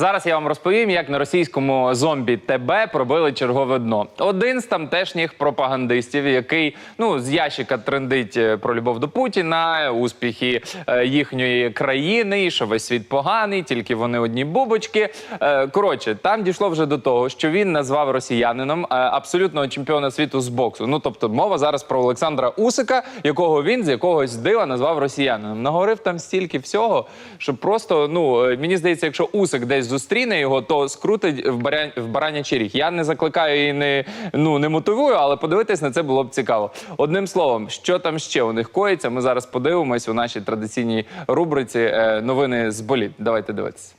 Зараз я вам розповім, як на російському зомбі ТБ пробили чергове дно. Один з тамтешніх пропагандистів, який ну з ящика трендить е, про любов до Путіна, успіхи е, їхньої країни, і що весь світ поганий, тільки вони одні бубочки. Е, коротше, там дійшло вже до того, що він назвав росіянином абсолютного чемпіона світу з боксу. Ну тобто, мова зараз про Олександра Усика, якого він з якогось дива назвав росіянином. Наговорив там стільки всього, що просто ну мені здається, якщо Усик десь зустріне його, то скрутить в баря... в баранячий ріг. Я не закликаю і не ну не мотивую, але подивитись на це було б цікаво. Одним словом, що там ще у них коїться, ми зараз подивимось у нашій традиційній рубриці е, новини з боліт. Давайте дивитися.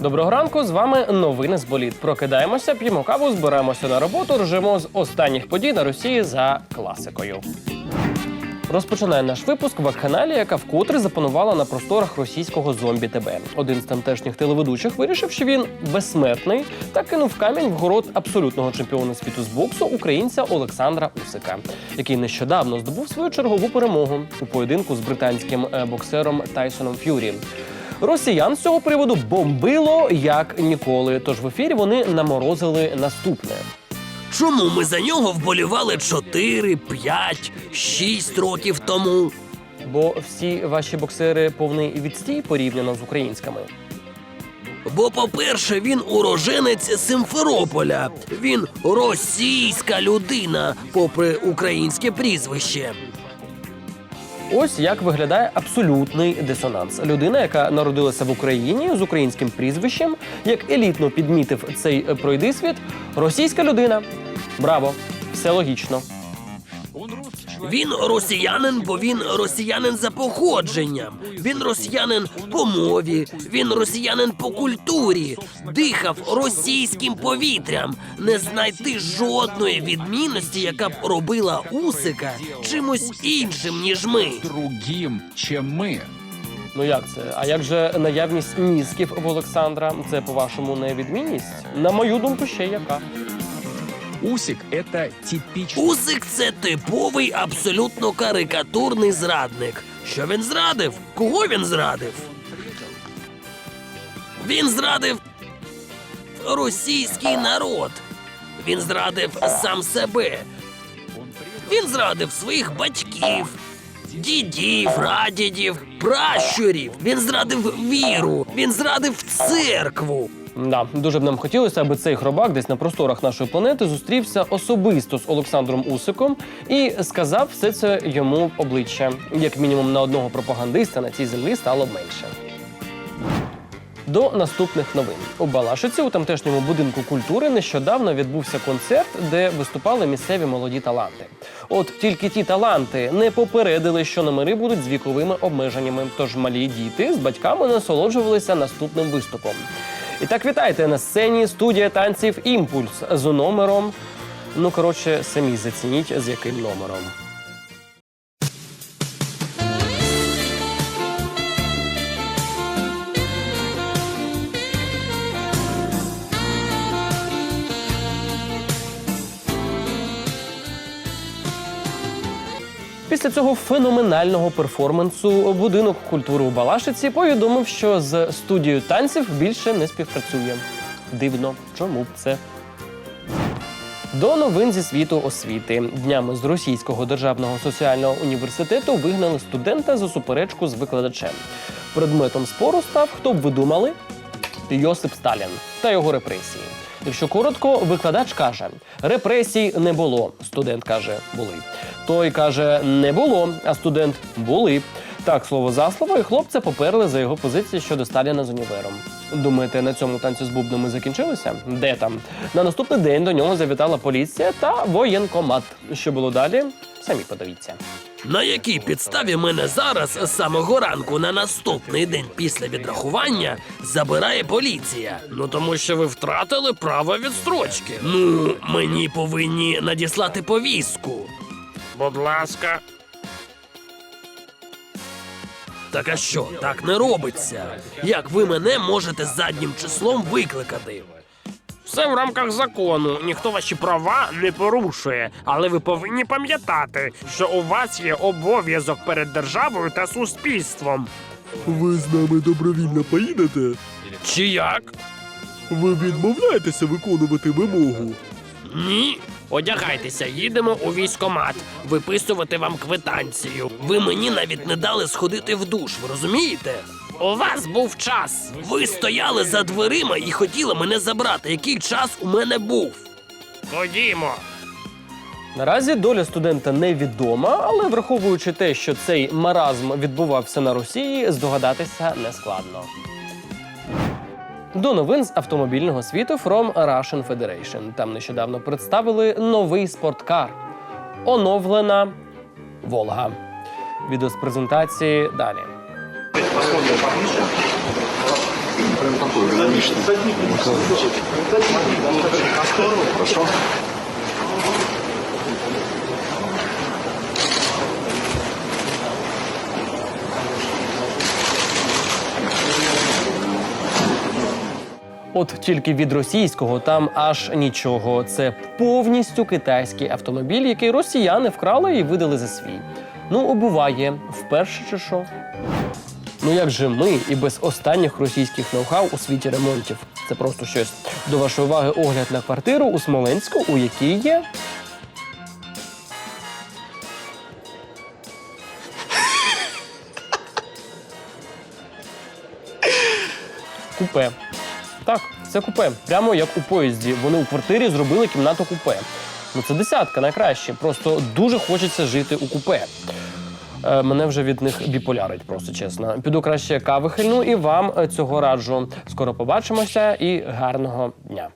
Доброго ранку, з вами новини з боліт. Прокидаємося, п'ємо каву, збираємося на роботу, ржемо з останніх подій на Росії за класикою. Розпочинає наш випуск вакханалія, яка вкотре запанувала на просторах російського зомбі ТБ. Один з тамтешніх телеведучих вирішив, що він безсмертний, та кинув камінь в город абсолютного чемпіона світу з боксу українця Олександра Усика, який нещодавно здобув свою чергову перемогу у поєдинку з британським е, боксером Тайсоном Ф'юрі. Росіян з цього приводу бомбило як ніколи. Тож в ефірі вони наморозили наступне. Чому ми за нього вболівали 4, 5, 6 років тому? Бо всі ваші боксери повний відстій порівняно з українськими. Бо, по-перше, він уроженець Симферополя. Він російська людина, попри українське прізвище. Ось як виглядає абсолютний дисонанс. Людина, яка народилася в Україні з українським прізвищем, як елітно підмітив цей пройдисвіт, російська людина. Браво, все логічно. Він росіянин, бо він росіянин за походженням. Він росіянин по мові, він росіянин по культурі, дихав російським повітрям. Не знайти жодної відмінності, яка б робила Усика чимось іншим, ніж ми. другим, чем мы. Ну як це? А як же наявність мізків в Олександра? Це по-вашому не відмінність? На мою думку, ще яка. Усик – это типичный Усик це типовий, абсолютно карикатурний зрадник. Що він зрадив? Кого він зрадив? Він зрадив російський народ. Він зрадив сам себе. Він зрадив своїх батьків, дідів, прадідів, пращурів. Він зрадив віру. Він зрадив церкву. Да, дуже б нам хотілося, аби цей хробак десь на просторах нашої планети зустрівся особисто з Олександром Усиком і сказав все це йому обличчя. Як мінімум на одного пропагандиста на цій землі стало б менше. До наступних новин у Балашиці у тамтешньому будинку культури нещодавно відбувся концерт, де виступали місцеві молоді таланти. От тільки ті таланти не попередили, що номери будуть з віковими обмеженнями. Тож малі діти з батьками насолоджувалися наступним виступом. І так вітайте на сцені студія танців Імпульс з номером. Ну коротше, самі зацініть з яким номером. Після цього феноменального перформансу будинок культури у Балашиці повідомив, що з студією танців більше не співпрацює. Дивно, чому б це? До новин зі світу освіти днями з російського державного соціального університету вигнали студента за суперечку з викладачем. Предметом спору став, хто б ви думали, Йосип Сталін та його репресії. Якщо коротко, викладач каже: репресій не було. Студент каже, були. Той каже, не було, а студент були. Так, слово за слово, і хлопця поперли за його позиції щодо Сталіна з універом. Думаєте, на цьому танці з бубнами закінчилося? Де там? На наступний день до нього завітала поліція та воєнкомат. Що було далі? Самі подивіться. На якій підставі мене зараз з самого ранку на наступний день після відрахування забирає поліція? Ну тому що ви втратили право відстрочки. Ну, мені повинні надіслати повістку. Будь ласка. Так а що, так не робиться? Як ви мене можете заднім числом викликати? Все в рамках закону. Ніхто ваші права не порушує. Але ви повинні пам'ятати, що у вас є обов'язок перед державою та суспільством. Ви з нами добровільно поїдете? Чи як? Ви відмовляєтеся виконувати вимогу? Ні. Одягайтеся, їдемо у військомат, виписувати вам квитанцію. Ви мені навіть не дали сходити в душ, ви розумієте? У вас був час. Ви стояли за дверима і хотіли мене забрати. Який час у мене був? Ходімо. Наразі доля студента невідома, але враховуючи те, що цей маразм відбувався на Росії, здогадатися нескладно. До новин з автомобільного світу From Russian Federation. Там нещодавно представили новий спорткар. Оновлена Волга. Відео з презентації далі. От тільки від російського там аж нічого. Це повністю китайський автомобіль, який росіяни вкрали і видали за свій. Ну, обуває вперше чи що. Ну як же ми і без останніх російських ноу-хау у світі ремонтів? Це просто щось. До вашої уваги огляд на квартиру у Смоленську, у якій є. Купе. Так, це купе. Прямо як у поїзді. Вони у квартирі зробили кімнату купе. Ну це десятка найкраще. Просто дуже хочеться жити у купе. Е, мене вже від них біполярить, просто чесно. Піду краще кави хильну і вам е, цього раджу. Скоро побачимося і гарного дня.